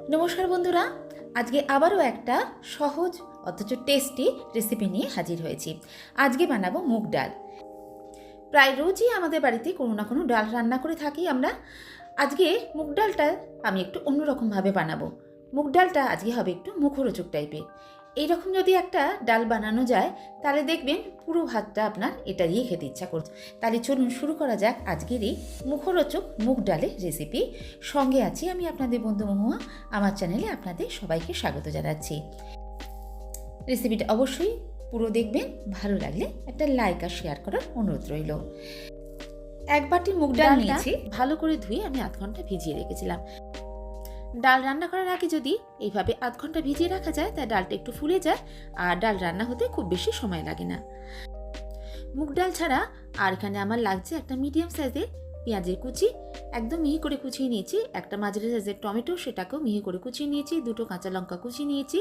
নমস্কার বন্ধুরা, আজকে আবারও একটা সহজ অথচ টেস্টি রেসিপি নিয়ে হাজির হয়েছি। আজকে বানাবো মুগ ডাল। প্রায় রোজই আমাদের বাড়িতে কোনো না কোনো ডাল রান্না করে থাকি আমরা। আজকে মুগ ডালটা আমি একটু অন্যরকমভাবে বানাবো। মুগ ডালটা আজকে হবে একটু মুখরোচক টাইপের এইরকম যদি একটা ডাল বানানো যায় তাহলে দেখবেন পুরো ভাতটা আপনার এটা দিয়ে খেতে ইচ্ছা করছে। তাহলে চলুন শুরু করা যাক আজকের এই মুখরোচক মুগ ডালের রেসিপি সঙ্গে আছি আমি আপনাদের বন্ধু মহুয়া। আমার চ্যানেলে আপনাদের সবাইকে স্বাগত জানাচ্ছি। রেসিপিটা অবশ্যই পুরো দেখবেন ভালো লাগলে একটা লাইক আর শেয়ার করার অনুরোধ রইল। এক বাটি মুগ ডাল নিয়েছি। ভালো করে ধুয়ে আমি আধ ঘণ্টা ভিজিয়ে রেখেছিলাম। ডাল রান্না করার আগে যদি এইভাবে আধ ঘণ্টা ভিজিয়ে রাখা যায় তাই ডালটা একটু ফুলে যায় আর ডাল রান্না হতে খুব বেশি সময় লাগে না। মুগ ডাল ছাড়া আর এখানে আমার লাগছে একটা মিডিয়াম সাইজের পেঁয়াজের কুচি। একদম মিহি করে কুচিয়ে নিয়েছি। একটা মাঝারি সাইজের টমেটো, সেটাকেও মিহি করে কুচিয়ে নিয়েছি। দুটো কাঁচা লঙ্কা কুচিয়ে নিয়েছি।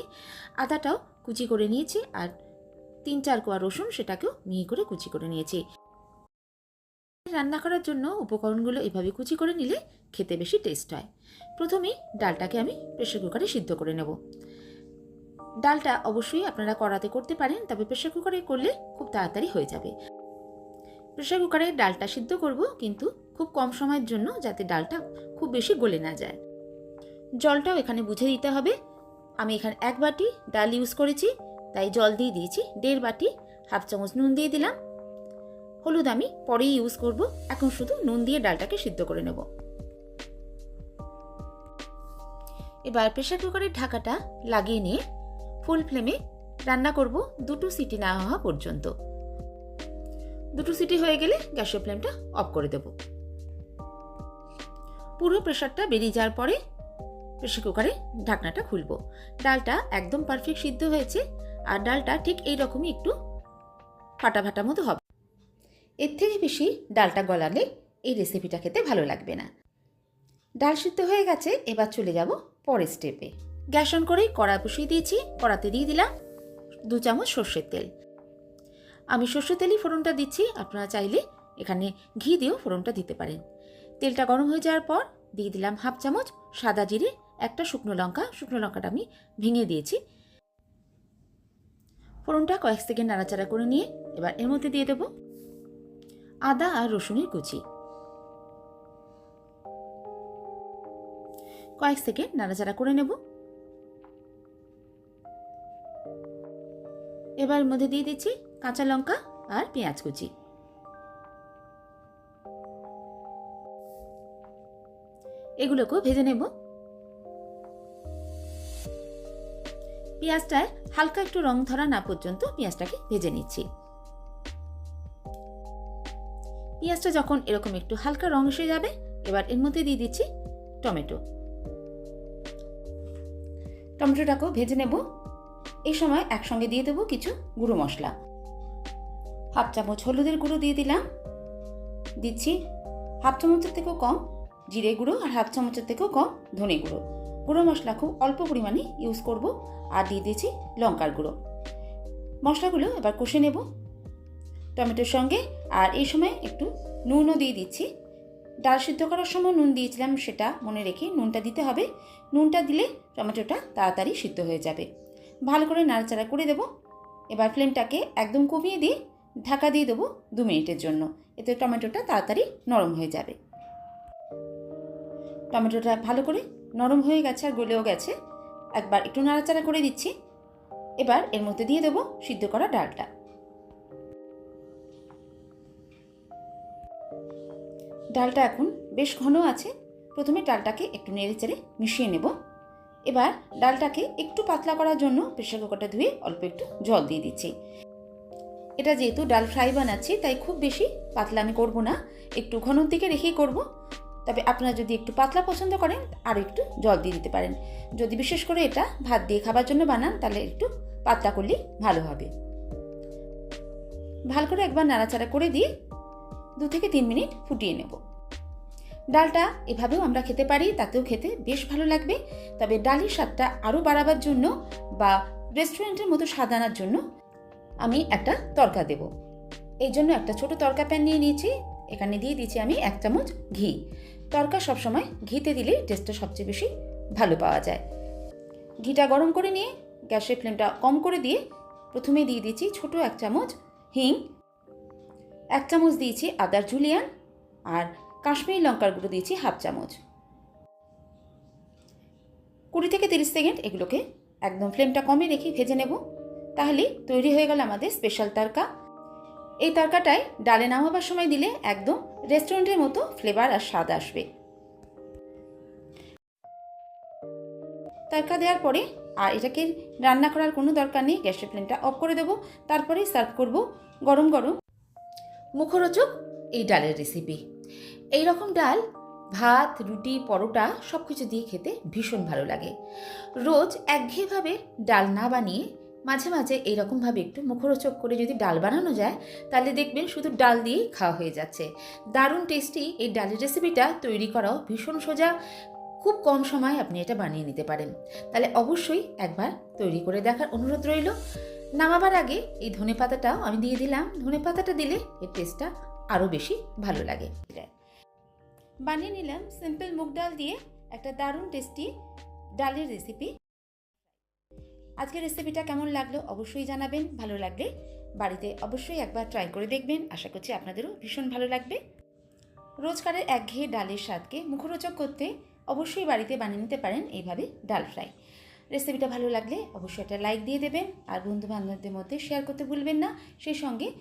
আদাটাও কুচি করে নিয়েছি আর তিন চার কোয়া রসুন, সেটাকেও মিহি করে কুচি করে নিয়েছি। রান্না করার জন্য উপকরণগুলো এভাবে কুচি করে নিলে খেতে বেশি টেস্ট হয়। প্রথমেই ডালটাকে আমি প্রেশার কুকারে সিদ্ধ করে নেব। ডালটা অবশ্যই আপনারা কড়াতে করতে পারেন, তবে প্রেশার কুকারে করলে খুব তাড়াতাড়ি হয়ে যাবে। প্রেশার কুকারে ডালটা সিদ্ধ করব, কিন্তু খুব কম সময়ের জন্য যাতে ডালটা খুব বেশি গলে না যায়। জলটাও এখানে বুঝে দিতে হবে। আমি এখানে এক বাটি ডাল ইউজ করেছি, তাই জল দিয়ে দিয়েছি। দেড় বাটি, হাফ চামচ নুন দিয়ে দিলাম। হলুদ আমি পরেই ইউজ করব। এখন শুধু নুন দিয়ে ডালটাকে সিদ্ধ করে নেব। এবার প্রেশার কুকারের ঢাকাটা লাগিয়ে নিয়ে ফুল ফ্লেমে রান্না করব দুটো সিটি না হওয়া পর্যন্ত। দুটো সিটি হয়ে গেলে গ্যাসের ফ্লেমটা অফ করে দেব। পুরো প্রেশারটা বেরিয়ে যাওয়ার পরে প্রেশার কুকারে ঢাকনাটা খুলবো। ডালটা একদম পারফেক্ট সিদ্ধ হয়েছে। আর ডালটা ঠিক এই রকমই একটু ফাটা ফাটা মতো হবে। এর থেকে বেশি ডালটা গলালে এই রেসিপিটা খেতে ভালো লাগবে না। ডাল সিদ্ধ হয়ে গেছে, এবার চলে যাব পরের স্টেপে গ্যাস অন করে কড়া বসিয়ে দিয়েছি, কড়াতে দিয়ে দিলাম দু চামচ সর্ষের তেল। আমি সর্ষের তেলই ফোড়নটা দিচ্ছি, আপনারা চাইলে এখানে ঘি দিয়েও ফোড়নটা দিতে পারেন। তেলটা গরম হয়ে যাওয়ার পর দিয়ে দিলাম হাফ চামচ সাদা জিরে, একটা শুকনো লঙ্কা, শুকনো লঙ্কাটা আমি ভেঙে দিয়েছি। ফোড়নটা কয়েক সেকেন্ড নাড়াচাড়া করে নিয়ে এবার এর মধ্যে দিয়ে দেবো আদা আর রসুনের কুচি। কয়েক সেকেন্ড নাড়াচাড়া করে নেব। এবার মধ্যে দিয়ে দিচ্ছি কাঁচা লঙ্কা আর পেঁয়াজ কুচি। এগুলোকেও ভেজে নেব। পেঁয়াজটায় হালকা একটু রং ধরা না পর্যন্ত পেঁয়াজটাকে ভেজে নিচ্ছি। পেঁয়াজটা যখন এরকম একটু হালকা রং এসে যাবে, এবার এর মধ্যে দিয়ে দিচ্ছি টমেটো। টমেটোটাকেও ভেজে নেব। এই সময় একসঙ্গে দিয়ে দেবো কিছু গুঁড়ো মশলা। হাফ চামচ হলুদের গুঁড়ো দিয়ে দিলাম। দিচ্ছি হাফ চামচের থেকেও কম জিরে গুঁড়ো আর হাফ চামচের থেকেও কম ধনে গুঁড়ো। গুঁড়ো মশলা খুব অল্প পরিমাণে ইউজ করব। আর দিয়ে দিয়েছি লঙ্কার গুঁড়ো। মশলাগুলো এবার কষে নেব। টমেটোর সঙ্গে আর এই সময় একটু নুনও দিয়ে দিচ্ছি। ডাল সিদ্ধ করার সময় নুন দিয়েছিলাম, সেটা মনে রেখে নুনটা দিতে হবে। নুনটা দিলে টমেটোটা তাড়াতাড়ি সিদ্ধ হয়ে যাবে। ভালো করে নাড়াচাড়া করে দেবো। এবার ফ্লেমটাকে একদম কমিয়ে দিয়ে ঢাকা দিয়ে দেবো দু মিনিটের জন্য। এতে টমেটোটা তাড়াতাড়ি নরম হয়ে যাবে। টমেটোটা ভালো করে নরম হয়ে গেছে আর গলেও গেছে। একবার একটু নাড়াচাড়া করে দিচ্ছি। এবার এর মধ্যে দিয়ে দেবো সিদ্ধ করা ডালটা। ডালটা এখন বেশ ঘন আছে। প্রথমে ডালটাকে একটু নেড়ে চেড়ে মিশিয়ে নেব। এবার ডালটাকে একটু পাতলা করার জন্য প্রেশার কুকারটা ধুয়ে অল্প একটু জল দিয়ে দিচ্ছি। এটা যেহেতু ডাল ফ্রাই বানাচ্ছি, তাই খুব বেশি পাতলা আমি করব না। একটু ঘনর দিকে রেখেই করব। তবে আপনারা যদি একটু পাতলা পছন্দ করেন আর একটু জল দিয়ে দিতে পারেন। যদি বিশেষ করে এটা ভাত দিয়ে খাবার জন্য বানান, তাহলে একটু পাতলা করলেই ভালো হবে। ভালো করে একবার নাড়াচাড়া করে দিয়ে দু থেকে তিন মিনিট ফুটিয়ে নেব। ডালটা এভাবেও আমরা খেতে পারি, তাতেও খেতে বেশ ভালো লাগবে। তবে ডালের স্বাদটা আরও বাড়াবার জন্য বা রেস্টুরেন্টের মতো স্বাদ আনার জন্য আমি একটা তরকা দেব। এই জন্য একটা ছোট তরকা প্যান নিয়ে নিয়েছি। এখানে দিয়ে দিচ্ছি আমি এক চামচ ঘি। তরকা সবসময় ঘিতে দিলে টেস্টটা সবচেয়ে বেশি ভালো পাওয়া যায়। ঘিটা গরম করে নিয়ে গ্যাসের ফ্লেমটা কম করে দিয়ে প্রথমে দিয়ে দিচ্ছি ছোট এক চামচ হিং। এক চামচ দিয়েছি আদার জুলিয়ান আর কাশ্মীরি লঙ্কার গুঁড়ো দিয়েছি হাফ চামচ। কুড়ি থেকে তিরিশ সেকেন্ড এগুলোকে একদম ফ্লেমটা কমে রেখে ভেজে নেব। তাহলে তৈরি হয়ে গেল আমাদের স্পেশাল তারকা। এই তরকাটায় ডালে নামাবার সময় দিলে একদম রেস্টুরেন্টের মতো ফ্লেভার আর স্বাদ আসবে। তারকা দেওয়ার পরে আর এটাকে রান্না করার কোনো দরকার নেই, গ্যাসের ফ্লেমটা অফ করে দেবো। তারপরে সার্ভ করব গরম গরম মুখরোচক এই ডালের রেসিপি এই রকম ডাল, ভাত, রুটি, পরোটা সব কিছু দিয়ে খেতে ভীষণ ভালো লাগে। রোজ একঘেয়েভাবে ডাল না বানিয়ে মাঝে মাঝে এইরকমভাবে একটু মুখরোচক করে যদি ডাল বানানো যায়, তাহলে দেখবেন শুধু ডাল দিয়েই খাওয়া হয়ে যাচ্ছে। দারুণ টেস্টি এই ডালের রেসিপিটা তৈরি করাও ভীষণ সোজা। খুব কম সময় আপনি এটা বানিয়ে নিতে পারেন। তাহলে অবশ্যই একবার তৈরি করে দেখার অনুরোধ রইল। নামাবার আগে এই ধনে পাতাটাও আমি দিয়ে দিলাম। ধনে পাতাটা দিলে এর টেস্টটা আরও বেশি ভালো লাগে। বানিয়ে নিলাম সিম্পল মুগ ডাল দিয়ে একটা দারুণ টেস্টি ডালের রেসিপি আজকের রেসিপিটা কেমন লাগল অবশ্যই জানাবেন। ভালো লাগলে বাড়িতে অবশ্যই একবার ট্রাই করে দেখবেন। আশা করছি আপনাদেরও ভীষণ ভালো লাগবে। রোজকারের একঘেয়ে ডালের স্বাদকে মুখরোচক করতে অবশ্যই বাড়িতে বানিয়ে নিতে পারেন এইভাবে ডাল ফ্রাই রেসিপিটা ভালো লাগলে অবশ্যই একটা লাইক দিয়ে দেবেন আর বন্ধু বান্ধবদের মধ্যে শেয়ার করতে ভুলবেন না। সেই সঙ্গে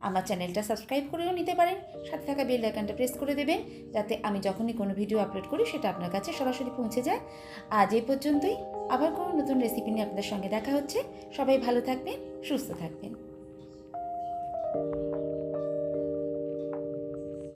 আমার চ্যানেলটা সাবস্ক্রাইব করেও নিতে পারেন। সাথে থাকা বেল আইকনটা প্রেস করে দেবেন যাতে আমি যখনই কোনো ভিডিও আপলোড করি সেটা আপনার কাছে সরাসরি পৌঁছে যায়। আজ এই পর্যন্তই। আবার কোনো নতুন রেসিপি নিয়ে আপনাদের সঙ্গে দেখা হচ্ছে। সবাই ভালো থাকবেন, সুস্থ থাকবেন।